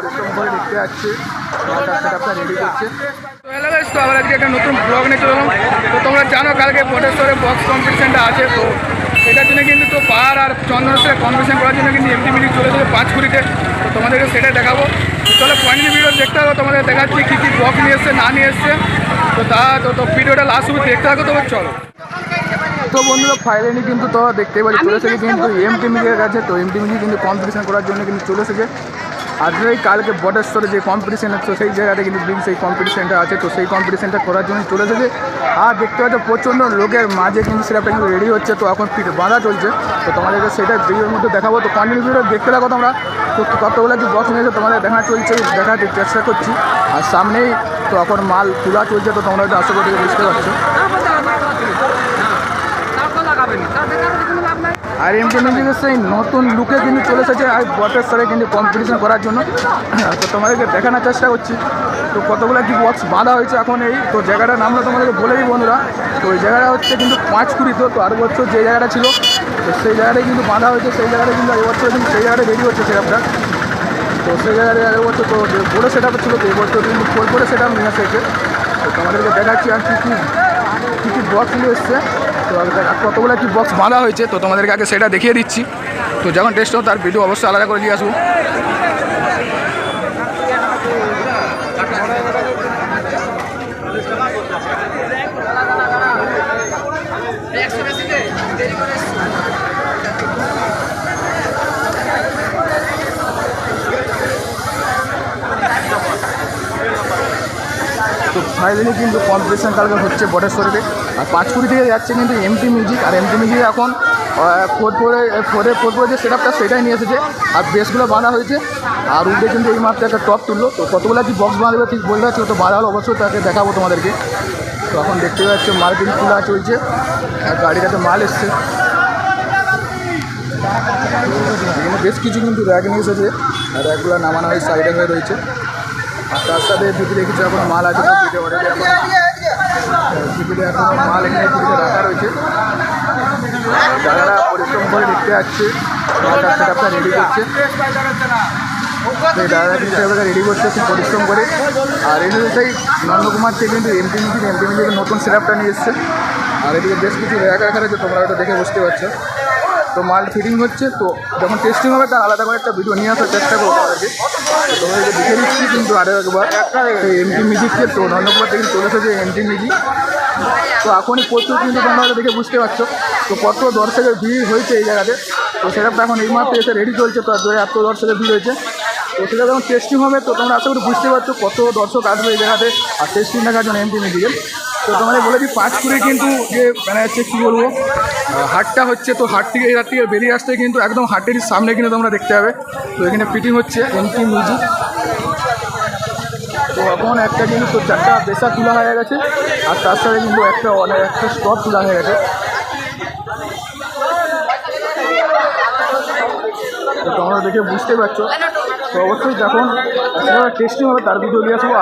পরিশ্রম করে যাচ্ছে রেডি তো আবার আজকে একটা নতুন ব্লগ নিয়ে চলে এলাম। তো তোমরা জানো কালকে ভোটেশ্বরে বক্স কম্পিটিশনটা আছে তো এটার জন্য কিন্তু তো পাহাড় আর চন্দনেশ্বরে কম্পিটিশন করার জন্য কিন্তু এমটি মিনিট চলে যাবে পাঁচ কুড়িতে। তো তোমাদেরকে সেটা দেখাবো। চলো পয়েন্ট ভিডিও দেখতে হবে তোমাদের দেখাচ্ছি কী কী বক্স নিয়ে এসছে না নিয়ে এসছে। তো তা তো ভিডিওটা লাস্ট অব্দি দেখতে থাকো তবে চলো। তো বন্ধুরা ফাইনালি কিন্তু তো দেখতে পারি চলে এসেছে কিন্তু এমটি মিলিয়ে গেছে তো এমটি মিলি কিন্তু কম্পিটিশন করার জন্য কিন্তু চলে এসেছে। আজকেই কালকে বটেশ্বরে যে কম্পিটিশন হচ্ছে সেই জায়গাতে কিন্তু বিগ সেই কম্পিটিশনটা আছে। তো সেই কম্পিটিশনটা করার জন্য চলে এসেছে। আর দেখতে পাচ্ছ, প্রচণ্ড লোকের মাঝে কিন্তু সেটা কিন্তু রেডি হচ্ছে। তো এখন ফিট বাঁধা চলছে। তো তোমাদেরকে সেটা ভিডিওর মধ্যে দেখাবো। তো কন্টিনিউ ভিডিও দেখতে থাকো তোমরা। তো কতগুলো কি বক্স নিয়েছে তোমাদের দেখা চলছে, দেখাতে চেষ্টা করছি। আর সামনেই তো এখন মাল তোলা চলছে। তো তোমরা একটু আশা করি বুঝতে পারছ। আর মিউজিকের সেই নতুন লুকে কিন্তু চলে এসেছে আর বটের সাথে কিন্তু কম্পিটিশন করার জন্য। তো তোমাদেরকে দেখানোর চেষ্টা করছি। তো কতগুলো কি বক্স বাঁধা হয়েছে এখন এই। তো জায়গাটার নামটা তোমাদেরকে বলে দিই বন্ধুরা। তো ওই জায়গাটা হচ্ছে কিন্তু পাঁচ কুড়ি তো আরও বছর যে জায়গাটা ছিল, তো সেই জায়গাটায় কিন্তু বাঁধা হয়েছে। সেই জায়গাটা কিন্তু এবছর কিন্তু সেই জায়গাটা রেডি হচ্ছে সেটআপটা তো সেই জায়গায় আগের বছর তো যে বড়ো সেট আপ ছিল, তো এবছর কিন্তু ফোর করে সেট আপ নিয়ে এসেছে। তো তোমাদেরকে দেখাচ্ছি আর কী কী কী কী বক্স নিয়ে এসছে। কতগুলো কি বক্স বাঁধা হয়েছে, তো তোমাদেরকে আগে সেটা দেখিয়ে দিচ্ছি। তো যখন টেস্ট হবে, তার ভিডিও অবশ্যই আলাদা করে দিয়ে আসব। ফাইনালি কিন্তু কম্পিটিশন কালকে হচ্ছে বটেশ্বরে আর পাঁচকুড়ি থেকে যাচ্ছে কিন্তু এমটি মিউজিক আর এমটি মিউজিক এখন ফোর ফোরে ফোরে ফোর ফোরে যে সেট আপটা সেটাই নিয়ে এসেছে। আর বেসগুলো বাঁধা হয়েছে। আর উঠে কিন্তু এই মাত্র একটা টপ তুললো। তো কতগুলো কি বক্স বাঁধবে ঠিক বলতে পারছি তো বাঁধা হলো অবশ্যই তাকে দেখাবো তোমাদেরকে। তো এখন দেখতে পাচ্ছ মার্কেটিং খোলা চলছে। আর গাড়িটাতে মাল এসছে। বেশ কিছু কিন্তু র্যাক নিয়ে এসেছে। আর র্যাকগুলো নামানো হয়ে সাইডে হয়ে রয়েছে। আর তার সাথে ভিতরে কিছু এখন মাল আছে অলরেডি এখন মাল এখানে ভিতরে রাখা রয়েছে। যারা পরিশ্রম করে দেখতে যাচ্ছে মালটা সেটআপটা রেডি করছে। সেই দাদা কিন্তু রেডি করছে, খুব পরিশ্রম করে। আর এখানে সেই নন্দকুমার থেকে কিন্তু এমপি মিটিং এমপি মিটিং নতুন সেটআপটা নিয়ে এসছে। আর এদিকে বেশ কিছু র্যাক রাখা রয়েছে, তোমরা ওটা দেখে বুঝতে পারছ। তো মাল ফিটিং হচ্ছে, তো যখন টেস্টিং হবে তার আলাদা করে একটা ভিডিও নিয়ে আসার চেষ্টা করব তোমাদেরকে। তোমাদেরকে দেখে দিচ্ছি কিন্তু আরও একবার। এমটি মিউজিককে তো নন্দকুমার থেকে চলে এসেছে এমটি মিউজিক তো এখনই প্রচুর কিন্তু তোমরা দেখে বুঝতে পারছ। তো কত দর্শকের ভিড় হয়েছে এই জায়গাতে। তো সেটা তো এখন এই মাত্র এসে রেডি চলছে, তো এত দর্শকের ভিড় হয়েছে। তো সেটা যখন টেস্টিং হবে, তো তোমরা আশা করি বুঝতে পারছ কত দর্শক আসবে এই জায়গাতে। আর টেস্টিং দেখার জন্য এমটি মিউজিকের তো তোমাদের বলে দিই, পাঁচ করে কিন্তু যে মানে হচ্ছে কী বলব? হাটটা হচ্ছে তো হাট থেকে, এই হাট থেকে বেরিয়ে আসতে কিন্তু একদম হাটেরই সামনে কিন্তু তোমরা দেখতে পাবে। তো এখানে ফিটিং হচ্ছে এমটি মিউজিক তো এখন একটা কিন্তু তো চারটা পেশা তোলা হয়ে গেছে, আর তার সাথে কিন্তু একটা অনেক একটা স্টপ তোলা হয়ে গেছে। তো তোমরা দেখে বুঝতে পারছ। তো অবশ্যই যখন টেস্টিং হবে, তার ভিডিও নিয়ে আসব।